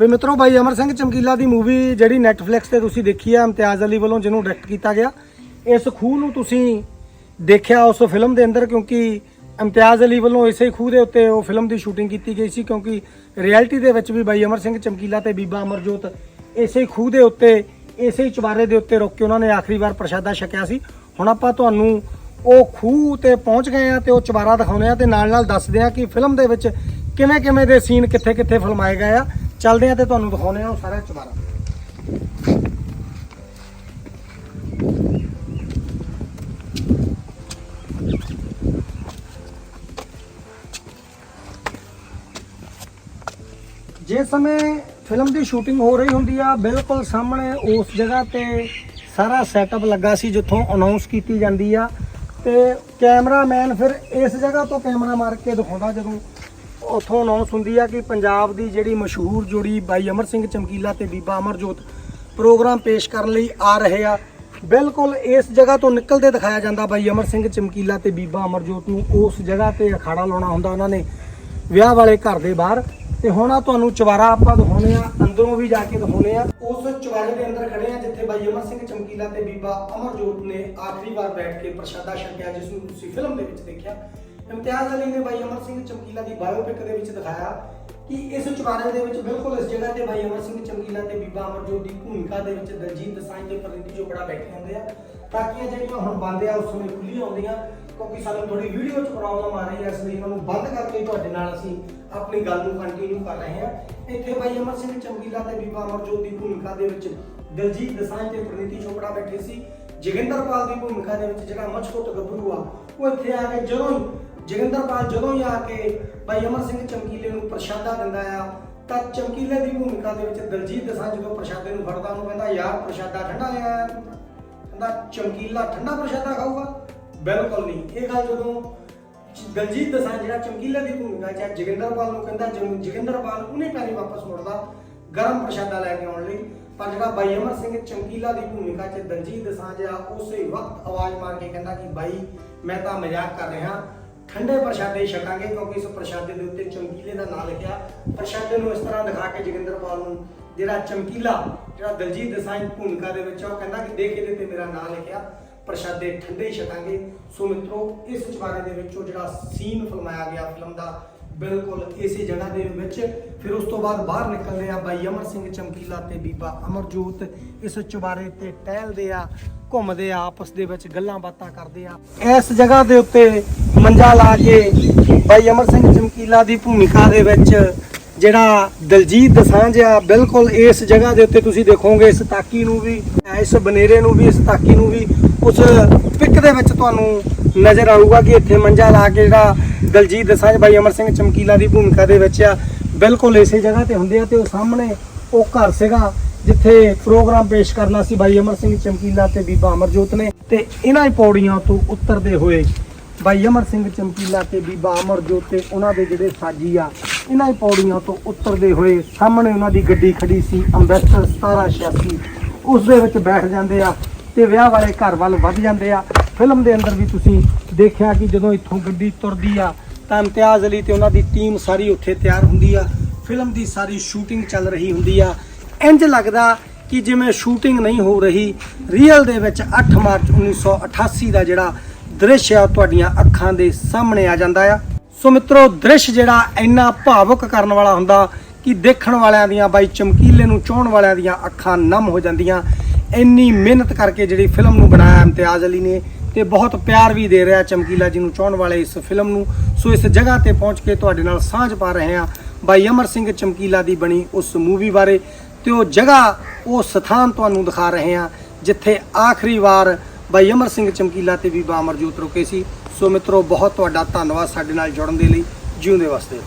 ਵੀ ਮਿੱਤਰੋ ਬਾਈ ਅਮਰ ਸਿੰਘ ਚਮਕੀਲਾ ਦੀ ਮੂਵੀ ਜਿਹੜੀ ਨੈਟਫਲਿਕਸ ਤੇ ਤੁਸੀਂ ਦੇਖੀ ਆ, ਇਮਤਿਆਜ਼ ਅਲੀ ਵੱਲੋਂ ਜਿਹਨੂੰ ਡਾਇਰੈਕਟ ਕੀਤਾ ਗਿਆ, ਇਸ ਖੂਹ ਨੂੰ ਤੁਸੀਂ ਦੇਖਿਆ ਉਸ ਫਿਲਮ ਦੇ ਅੰਦਰ ਕਿਉਂਕਿ ਇਮਤਿਆਜ਼ ਅਲੀ ਵੱਲੋਂ ਇਸੇ ਖੂਹ ਦੇ ਉੱਤੇ ਉਹ ਫਿਲਮ ਦੀ ਸ਼ੂਟਿੰਗ ਕੀਤੀ ਗਈ ਸੀ ਕਿਉਂਕਿ ਰਿਐਲਿਟੀ ਦੇ ਵਿੱਚ ਵੀ ਬਾਈ ਅਮਰ ਸਿੰਘ ਚਮਕੀਲਾ ਤੇ ਬੀਬਾ ਅਮਰਜੋਤ ਇਸੇ ਖੂਹ ਦੇ ਉੱਤੇ, ਇਸੇ ਹੀ ਚੁਬਾਰੇ ਦੇ ਉੱਤੇ ਰੁਕ ਕੇ ਉਹਨਾਂ ਨੇ ਆਖਰੀ ਵਾਰ ਪ੍ਰਸ਼ਾਦਾ ਛਕਿਆ ਸੀ। ਹੁਣ ਆਪਾਂ ਤੁਹਾਨੂੰ ਉਹ ਖੂਹ ਤੇ ਪਹੁੰਚ ਗਏ ਆ ਤੇ ਉਹ ਚੁਬਾਰਾ ਦਿਖਾਉਂਦੇ ਆ ਤੇ ਨਾਲ ਨਾਲ ਦੱਸਦੇ ਆ ਕਿ ਫਿਲਮ ਦੇ ਵਿੱਚ ਕਿਵੇਂ ਕਿਵੇਂ ਦੇ ਸੀਨ ਕਿੱਥੇ ਕਿੱਥੇ ਫਿਲਮਾਏ ਗਏ ਆ। ਚੱਲਦੇ ਆ ਤੇ ਤੁਹਾਨੂੰ ਦਿਖਾਉਂਦੇ ਆ ਉਹ ਸਾਰਾ ਚੁਬਾਰਾ। ਜਿਸ ਸਮੇਂ ਫਿਲਮ ਦੀ ਸ਼ੂਟਿੰਗ ਹੋ ਰਹੀ ਹੁੰਦੀ ਆ, ਬਿਲਕੁਲ ਸਾਹਮਣੇ ਉਸ ਜਗ੍ਹਾ ਤੇ ਸਾਰਾ ਸੈਟਅਪ ਲੱਗਾ ਸੀ ਜਿੱਥੋਂ ਅਨਾਉਂਸ ਕੀਤੀ ਜਾਂਦੀ ਆ ਤੇ ਕੈਮਰਾਮੈਨ ਫਿਰ ਇਸ ਜਗ੍ਹਾ ਤੋਂ ਕੈਮਰਾ ਮਾਰ ਕੇ ਦਿਖਾਉਂਦਾ ਜਦੋਂ ਉੱਥੋਂ ਅਨਾਉਂਸ ਹੁੰਦੀ ਆ ਕਿ ਪੰਜਾਬ ਦੀ ਜਿਹੜੀ ਮਸ਼ਹੂਰ ਜੋੜੀ ਬਾਈ ਅਮਰ ਸਿੰਘ ਚਮਕੀਲਾ ਤੇ ਬੀਬਾ ਅਮਰਜੋਤ ਪ੍ਰੋਗਰਾਮ ਪੇਸ਼ ਕਰਨ ਲਈ ਆ ਰਹੇ ਆ। ਬਿਲਕੁਲ ਇਸ ਜਗ੍ਹਾ ਤੋਂ ਨਿਕਲਦੇ ਦਿਖਾਇਆ ਜਾਂਦਾ ਬਾਈ ਅਮਰ ਸਿੰਘ ਚਮਕੀਲਾ ਤੇ ਬੀਬਾ ਅਮਰਜੋਤ ਨੂੰ। ਉਸ ਜਗ੍ਹਾ ਤੇ ਅਖਾੜਾ ਲਾਉਣਾ ਹੁੰਦਾ, ਉਹਨਾਂ ਨੇ ਵਿਆਹ ਵਾਲੇ ਘਰ ਦੇ ਬਾਹਰ। ਤੇ ਹੁਣ ਆ ਤੁਹਾਨੂੰ ਚਵਾਰਾ ਆਪਾਂ ਦਿਖਾਉਣੇ ਆ, ਅੰਦਰੋਂ ਵੀ ਜਾ ਕੇ ਦਿਖਾਉਣੇ ਆ। ਉਸ ਚਵਾਰੇ ਦੇ ਅੰਦਰ ਖੜੇ ਆ, ਜਿੱਥੇ ਬਾਈ ਅਮਰ ਸਿੰਘ ਚਮਕੀਲਾ ਤੇ ਬੀਬਾ ਅਮਰਜੋਤ ਨੇ ਆਖਰੀ ਵਾਰ ਬੈਠ ਕੇ ਪ੍ਰਸ਼ਾਦਾ ਛਕਿਆ, ਜਿਸ ਨੂੰ ਤੁਸੀਂ ਫਿਲਮ ਦੇ ਵਿੱਚ ਦੇਖਿਆ। ਇਮਤਿਆਜ਼ ਅਲੀ ਨੇ ਬਾਈ ਅਮਰ ਸਿੰਘ ਚਮਕੀਲਾ ਦੀ ਬਾਇਓਪਿਕ ਦੇ ਵਿੱਚ ਦਿਖਾਇਆ ਕਿ ਇਸ ਚੁਬਾਰੇ ਦੇ ਵਿੱਚ ਬਿਲਕੁਲ ਇਸ ਜਗ੍ਹਾ ਤੇ ਬਾਈ ਅਮਰ ਸਿੰਘ ਚਮਕੀਲਾ ਤੇ ਬੀਬਾ ਅਮਰਜੋਤ ਦੀ ਭੂਮਿਕਾ ਦੇ ਵਿੱਚ ਦਲਜੀਤ ਦਸਾਂਝ ਤੇ ਪ੍ਰਨੀਤੀ ਚੋਪੜਾ ਬੈਠੇ ਹੁੰਦੇ ਆ, ਤਾਂ ਕਿ ਇਹ ਜਿਹੜੀਆਂ ਹੁਣ ਬੰਦ ਆ, ਉਸ ਸਮੇਂ ਖੁੱਲੀਆਂ ਹੁੰਦੀਆਂ, ਕਿਉਂਕਿ ਸਾਨੂੰ ਥੋੜੀ ਵੀਡੀਓ 'ਚ ਪ੍ਰੋਬਲਮ ਆ ਰਹੀ ਹੈ ਇਸ ਲਈ ਇਹਨਾਂ ਨੂੰ ਬੰਦ ਕਰਕੇ ਤੁਹਾਡੇ ਨਾਲ ਅਸੀਂ ਆਪਣੀ ਗੱਲ ਨੂੰ ਕੰਟੀਨਿਊ ਕਰ ਰਹੇ ਹਾਂ। ਇੱਥੇ ਬਾਈ ਅਮਰ ਸਿੰਘ ਚਮਕੀਲਾ ਤੇ ਬੀਬਾ ਅਮਰਜੋਤ ਦੀ ਭੂਮਿਕਾ ਦੇ ਵਿੱਚ ਦਲਜੀਤ ਦਸਾਂਝ ਤੇ ਪ੍ਰਨੀਤੀ ਚੋਪੜਾ ਬੈਠੇ ਸੀ, ਜੋਗਿੰਦਰਪਾਲ ਦੀ ਭੂਮਿਕਾ ਦੇ ਵਿੱਚ ਜਿਹੜਾ ਮਚਕੋਟ ਗੱਭਰੂ ਆ, ਉਹ ਇੱਥੇ ਆ ਕੇ ਜਦੋਂ ਜੋਗਿੰਦਰਪਾਲ ਜਦੋਂ ਹੀ ਆ ਕੇ ਬਾਈ ਅਮਰ ਸਿੰਘ ਚਮਕੀਲੇ ਨੂੰ ਪ੍ਰਸ਼ਾਦਾ ਦਿੰਦਾ ਆ ਤਾਂ ਚਮਕੀਲੇ ਦੀ ਭੂਮਿਕਾ ਦੇ ਵਿੱਚ ਦਲਜੀਤ ਦਸਾਂ ਜਦੋਂ ਪ੍ਰਸ਼ਾਦੇ ਨੂੰ ਫੜਦਾ ਉਹਨੂੰ ਕਹਿੰਦਾ ਯਾਰ ਪ੍ਰਸ਼ਾਦਾ ਠੰਡਾ ਲਿਆ ਕਹਿੰਦਾ ਚਮਕੀਲਾ ਠੰਡਾ ਪ੍ਰਸ਼ਾਦਾ ਖਾਊਗਾ? ਬਿਲਕੁਲ ਨਹੀਂ। ਇਹ ਗੱਲ ਜਦੋਂ ਦਲਜੀਤ ਦਸਾਂ ਜਿਹੜਾ ਚਮਕੀਲਾ ਦੀ ਭੂਮਿਕਾ ਚ ਹੈ, ਜੋਗਿੰਦਰਪਾਲ ਨੂੰ ਕਹਿੰਦਾ ਜਮ- ਜੋਗਿੰਦਰਪਾਲ ਉਹਨੇ ਪੈਰੀ ਵਾਪਸ ਮੁੜਦਾ ਗਰਮ ਪ੍ਰਸ਼ਾਦਾ ਲੈ ਕੇ ਆਉਣ ਲਈ। ਪਰ ਜਿਹੜਾ ਬਾਈ ਅਮਰ ਸਿੰਘ ਚਮਕੀਲਾ ਦੀ ਭੂਮਿਕਾ ਚ ਦਲਜੀਤ ਦਸਾਂਝ ਆ ਉਸੇ ਵਕਤ ਆਵਾਜ਼ ਮਾਰ ਕੇ ਕਹਿੰਦਾ ਕਿ ਬਾਈ ਮੈਂ ਤਾਂ ਮਜ਼ਾਕ ਕਰ ਰਿਹਾ। ਠੰਡੇ ਪ੍ਰਸ਼ਾਦੇ ਛਕਾਂਗੇ ਕਿਉਂਕਿ ਇਸ ਪ੍ਰਸ਼ਾਦੇ ਦੇ ਉੱਤੇ ਚਮਕੀਲੇ ਦਾ ਨਾਂ ਲਿਖਿਆ। ਪ੍ਰਸ਼ਾਦੇ ਨੂੰ ਇਸ ਤਰ੍ਹਾਂ ਦਿਖਾ ਕੇ ਜੋਗਿੰਦਰਪਾਲ ਨੂੰ ਜਿਹੜਾ ਚਮਕੀਲਾ, ਜਿਹੜਾ ਦਲਜੀਤ ਦਸਾਂਝ ਭੂਮਿਕਾ ਦੇ ਵਿੱਚ ਉਹ ਕਹਿੰਦਾ ਕਿ ਦੇਖ ਇਹਦੇ ਤੇ ਮੇਰਾ ਨਾਂ ਲਿਖਿਆ, ਪ੍ਰਸ਼ਾਦੇ ਠੰਡੇ ਛਕਾਂਗੇ। ਸੋ ਮਿੱਤਰੋ, ਇਸ ਚੁਬਾਰੇ ਦੇ ਵਿੱਚੋਂ ਜਿਹੜਾ ਸੀਨ ਫਿਲਮਾਇਆ ਗਿਆ ਫਿਲਮ ਦਾ ਬਿਲਕੁਲ ਇਸੇ ਜਗ੍ਹਾ ਦੇ ਵਿੱਚ। ਫਿਰ ਉਸ ਤੋਂ ਬਾਅਦ ਬਾਹਰ ਨਿਕਲਦੇ ਆ ਬਾਈ ਅਮਰ ਸਿੰਘ ਚਮਕੀਲਾ ਤੇ ਬੀਬਾ ਅਮਰਜੋਤ। ਇਸ ਚੁਬਾਰੇ ਤੇ ਟਹਿਲਦੇ ਆ, ਘੁੰਮਦੇ ਆ, ਆਪਸ ਦੇ ਵਿੱਚ ਗੱਲਾਂ ਬਾਤਾਂ ਕਰਦੇ ਆ। ਇਸ ਜਗ੍ਹਾ ਦੇ ਉੱਤੇ ਮੰਜਾ ਲਾ ਕੇ ਬਾਈ ਅਮਰ ਸਿੰਘ ਚਮਕੀਲਾ ਦੀ ਭੂਮਿਕਾ ਦੇ ਵਿੱਚ ਜਿਹੜਾ ਦਲਜੀਤ ਦਸਾਂਝ ਆ, ਬਿਲਕੁਲ ਇਸ ਜਗ੍ਹਾ ਦੇ ਉੱਤੇ ਤੁਸੀਂ ਦੇਖੋਗੇ ਇਸ ਤਾਕੀ ਨੂੰ ਵੀ, ਇਸ ਬਨੇਰੇ ਨੂੰ ਵੀ ਇਸ ਤਾਕੀ ਨੂੰ ਵੀ, ਉਸ ਪਿਕ ਦੇ ਵਿੱਚ ਤੁਹਾਨੂੰ ਨਜ਼ਰ ਆਊਗਾ ਕਿ ਇੱਥੇ ਮੰਜਾ ਲਾ ਕੇ ਜਿਹੜਾ ਦਲਜੀਤ ਦਸਾਂਝ ਬਾਈ ਅਮਰ ਸਿੰਘ ਚਮਕੀਲਾ ਦੀ ਭੂਮਿਕਾ ਦੇ ਵਿੱਚ ਆ, ਬਿਲਕੁਲ ਇਸੇ ਜਗ੍ਹਾ ਤੇ ਹੁੰਦੇ ਆ ਤੇ ਉਹ ਸਾਹਮਣੇ ਉਹ ਘਰ ਸੀਗਾ ਜਿੱਥੇ ਪ੍ਰੋਗਰਾਮ ਪੇਸ਼ ਕਰਨਾ ਸੀ ਬਾਈ ਅਮਰ ਸਿੰਘ ਚਮਕੀਲਾ ਤੇ ਬੀਬਾ ਅਮਰਜੋਤ ਨੇ ਤੇ ਇਹਨਾਂ ਹੀ ਪੌੜੀਆਂ ਤੋਂ ਉਤਰਦੇ ਹੋਏ ਬਾਈ ਅਮਰ ਸਿੰਘ ਚਮਕੀਲਾ ਤੇ ਬੀਬਾ ਅਮਰਜੋਤ ਤੇ ਉਹਨਾਂ ਦੇ ਜਿਹੜੇ ਸਾਜੀ ਆ, ਇਹਨਾਂ ਹੀ ਪੌੜੀਆਂ ਤੋਂ ਉਤਰਦੇ ਹੋਏ ਸਾਹਮਣੇ ਉਹਨਾਂ ਦੀ ਗੱਡੀ ਖੜੀ ਸੀ ਅੰਬੈਸਟਰ 1786 ਉਸ ਦੇ ਵਿੱਚ ਬੈਠ ਜਾਂਦੇ ਆ ਤੇ ਵਿਆਹ ਵਾਲੇ ਘਰ ਵੱਲ ਵੱਧ ਜਾਂਦੇ ਆ। ਫਿਲਮ ਦੇ ਅੰਦਰ ਵੀ ਤੁਸੀਂ ਦੇਖਿਆ ਕਿ ਜਦੋਂ ਇੱਥੋਂ ਗੱਡੀ ਤੁਰਦੀ ਆ, ਤਾਂ ਇਮਤਿਆਜ਼ ਅਲੀ ਤੇ ਉਹਨਾਂ ਦੀ ਟੀਮ ਸਾਰੀ ਉੱਥੇ ਤਿਆਰ ਹੁੰਦੀ ਆ। ਫਿਲਮ ਦੀ ਸਾਰੀ ਸ਼ੂਟਿੰਗ ਚੱਲ ਰਹੀ ਹੁੰਦੀ ਆ। ਇੰਜ ਲੱਗਦਾ ਕਿ ਜਿਵੇਂ ਸ਼ੂਟਿੰਗ ਨਹੀਂ ਹੋ ਰਹੀ ਰੀਅਲ ਦੇ ਵਿੱਚ 8 ਮਾਰਚ 1988 ਦਾ ਜਿਹੜਾ ਦ੍ਰਿਸ਼ ਆ, ਉਹ ਤੁਹਾਡੀਆਂ ਅੱਖਾਂ ਦੇ ਸਾਹਮਣੇ ਆ ਜਾਂਦਾ ਆ। ਸੋ ਮਿੱਤਰੋ, ਦ੍ਰਿਸ਼ ਜਿਹੜਾ ਇੰਨਾ ਭਾਵੁਕ ਕਰਨ ਵਾਲਾ ਹੁੰਦਾ ਕਿ ਦੇਖਣ ਵਾਲਿਆਂ ਦੀਆਂ ਬਾਈ ਚਮਕੀਲੇ ਨੂੰ ਚਾਹਣ ਵਾਲਿਆਂ ਦੀਆਂ ਅੱਖਾਂ ਨਮ ਹੋ ਜਾਂਦੀਆਂ। ਇੰਨੀ ਮਿਹਨਤ ਕਰਕੇ ਜਿਹੜੀ ਫਿਲਮ ਨੂੰ ਬਣਾਇਆ ਇਮਤਿਆਜ਼ ਅਲੀ ਨੇ ਤੇ ਬਹੁਤ ਪਿਆਰ ਵੀ ਦੇ ਰਿਹਾ ਚਮਕੀਲਾ ਜੀ ਨੂੰ ਚਾਹਣ ਵਾਲੇ ਇਸ ਫਿਲਮ ਨੂੰ। ਸੋ ਇਸ ਜਗ੍ਹਾ ਤੇ ਪਹੁੰਚ ਕੇ ਤੁਹਾਡੇ ਨਾਲ ਸਾਂਝ ਪਾ ਰਹੇ ਹਾਂ। ਬਾਈ ਅਮਰ ਸਿੰਘ ਚਮਕੀਲਾ ਦੀ ਬਣੀ ਉਸ ਮੂਵੀ ਬਾਰੇ ਤੇ ਉਹ ਜਗ੍ਹਾ, ਉਹ ਸਥਾਨ ਤੁਹਾਨੂੰ ਦਿਖਾ ਰਹੇ ਹਾਂ, ਜਿੱਥੇ ਆਖਰੀ ਵਾਰ ਬਾਈ ਅਮਰ ਸਿੰਘ ਚਮਕੀਲਾ ਤੇ ਵੀ ਅਮਰਜੋਤ ਰੁਕੇ ਸੀ। ਸੋ ਮਿੱਤਰੋ, ਬਹੁਤ ਤੁਹਾਡਾ ਧੰਨਵਾਦ ਸਾਡੇ ਨਾਲ ਜੁੜਨ ਦੇ ਲਈ। ਜਿਉਂਦੇ ਵਾਸਤੇ।